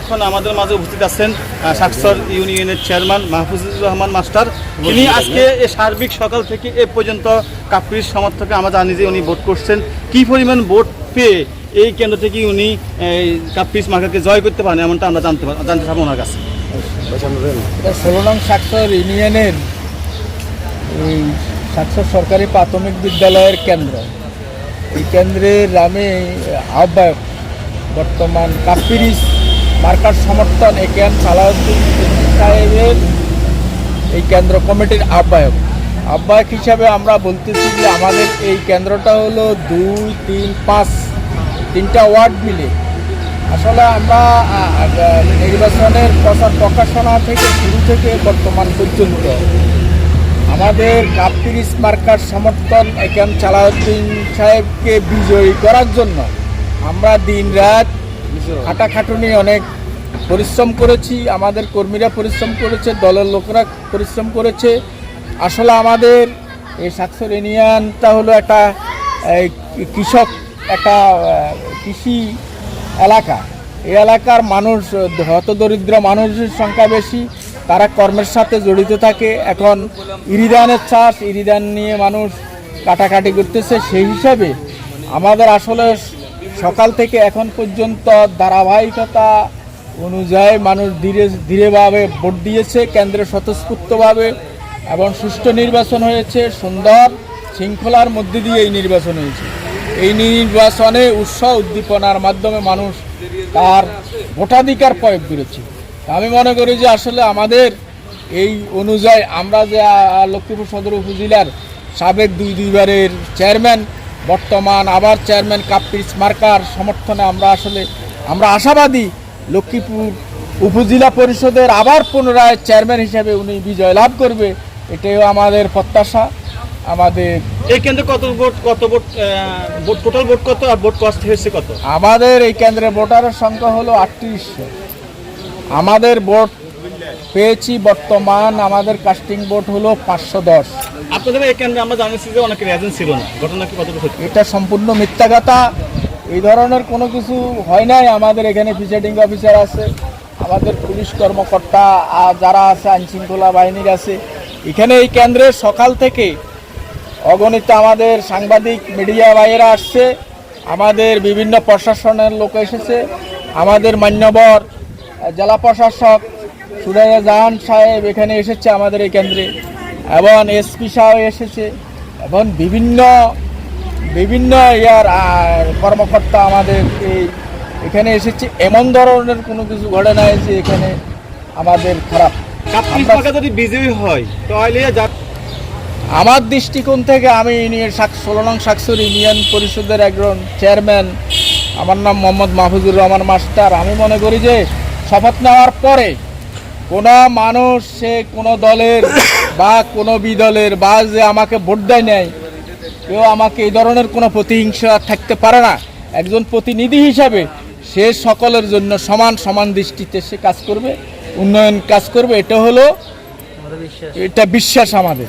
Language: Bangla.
এখন আমাদের মাঝে উপস্থিত আছেন সাকসর ইউনিয়নের চেয়ারম্যান মাহফুজুর রহমান মাস্টার। তিনি আজকে এ সার্বিক সকাল থেকে এ পর্যন্ত কাপ্রির সমর্থকে আমরা জানি যে উনি ভোট করছেন। কি পরিমাণ ভোট পেয়ে এই কেন্দ্র থেকে উনি এই কাপ্রিস মার্কাকে জয় করতে পারেন এমনটা আমরা জানতে জানতে চাবো ওনার কাছে। ষোলো নং সাক্ষর ইউনিয়নের, এই সাক্ষর সরকারি প্রাথমিক বিদ্যালয়ের কেন্দ্র। এই কেন্দ্রের আমি আহ্বায়ক বর্তমান কাপিরিস মার্কার সমর্থন একেন সালাউদ্দিন সাহেবের এই কেন্দ্র কমিটির আহ্বায়ক। আহ্বায়ক হিসাবে আমরা বলতেছি যে আমাদের এই কেন্দ্রটা হলো দুই, তিন, পাঁচ, তিনটা ওয়ার্ড মিলে। আসলে আমরা নির্বাচনের প্রচার প্রকাশনা থেকে শুরু থেকে বর্তমান পর্যন্ত আমাদের কাপ্তিরিস মার্কার সমর্থন একেন সালাউদ্দিন সাহেবকে বিজয়ী করার জন্য আমরা দিন রাত খাটাখাটুনি অনেক পরিশ্রম করেছি, আমাদের কর্মীরা পরিশ্রম করেছে, দলের লোকরা পরিশ্রম করেছে। আসলে আমাদের এই সাক্ষর ইউনিয়নটা হলো একটা কৃষক, একটা কৃষি এলাকা। এই এলাকার মানুষ, হত দরিদ্র মানুষের সংখ্যা বেশি, তারা কর্মের সাথে জড়িত থাকে। এখন ইরিদানের চাষ ইরিদান নিয়ে মানুষ কাটাকাটি করতেছে, সেই হিসাবে আমাদের আসলে সকাল থেকে এখন পর্যন্ত ধারাবাহিকতা অনুযায়ী মানুষ ধীরে, ধীরেভাবে ভোট দিয়েছে, কেন্দ্রে স্বতঃস্ফূর্তভাবে এবং সুষ্ঠু নির্বাচন হয়েছে, সুন্দর শৃঙ্খলার মধ্যে দিয়ে এই নির্বাচন হয়েছে। এই নির্বাচনে উৎসাহ উদ্দীপনার মাধ্যমে মানুষ তার ভোটাধিকার প্রয়োগ করেছে। আমি মনে করি যে আসলে আমাদের এই অনুযায়ী আমরা যে লক্ষ্মীপুর সদর উপজেলার সাবেক দুই, দুইবারের চেয়ারম্যান বর্তমান আবার চেয়ারম্যান কাপ্পিস মার্কার সমর্থনে আমরা আসলে আমরা আশাবাদী লক্ষ্মীপুর উপজেলা পরিষদের আবার পুনরায় চেয়ারম্যান হিসেবে উনি বিজয় লাভ করবে এটাও আমাদের প্রত্যাশা। আমাদের এই কেন্দ্রে কত ভোট কত ভোট ভোট টোটাল ভোট কত আর ভোট কষ্ট হয়েছে কত? আমাদের এই কেন্দ্রে ভোটারের সংখ্যা হলো আটত্রিশশো আমাদের ভোট পেয়েছি বর্তমান আমাদের কাস্টিং ভোট হলো পাঁচশো দশ। আপনাদের আমরা জানিয়েছি যে ছিল না। ঘটনা কি কতটুকু এটা সম্পূর্ণ মিথ্যা কথা এই ধরনের কোনো কিছু হয় নাই। আমাদের এখানে প্রিসাইডিং অফিসার আছে আমাদের পুলিশ কর্মকর্তা আহ, যারা আছে আইনশৃঙ্খলা বাহিনীর আছে। এখানে এই কেন্দ্রে সকাল থেকে অগণিত আমাদের সাংবাদিক মিডিয়া ভাইয়েরা আসছে। আমাদের বিভিন্ন প্রশাসনের লোক এসেছে। আমাদের মান্যবর জেলা প্রশাসক সুরাইয়া জাহান সাহেব এখানে এসেছে আমাদের এই কেন্দ্রে। এবং এসপি সাহেব এসেছে এবং বিভিন্ন বিভিন্ন ইয়ার কর্মকর্তা আমাদের এই এখানে এসেছে। এমন ধরনের কোনো কিছু ঘটে নাই যে এখানে আমাদের খারাপ। যদি বিজয়ী হয় তাহলে আমার দৃষ্টিকোণ থেকে আমি ইউনিয়ন শাক- ষোলো নং শাকসুর ইউনিয়ন পরিষদের একজন চেয়ারম্যান। আমার নাম মোহাম্মদ মাহফুজুর রহমান মাস্টার। আমি মনে করি যে শপথ নেওয়ার পরে কোনো মানুষ, সে কোনো দলের বা কোনো বিদলের বা যে আমাকে ভোট দেয় নেয় কেউ আমাকে এই ধরনের কোনো প্রতিহিংসা থাকতে পারে না। একজন প্রতিনিধি হিসাবে সে সকলের জন্য সমান সমান দৃষ্টিতে সে কাজ করবে, উন্নয়ন কাজ করবে। এটা হলো, এটা বিশ্বাস আমাদের।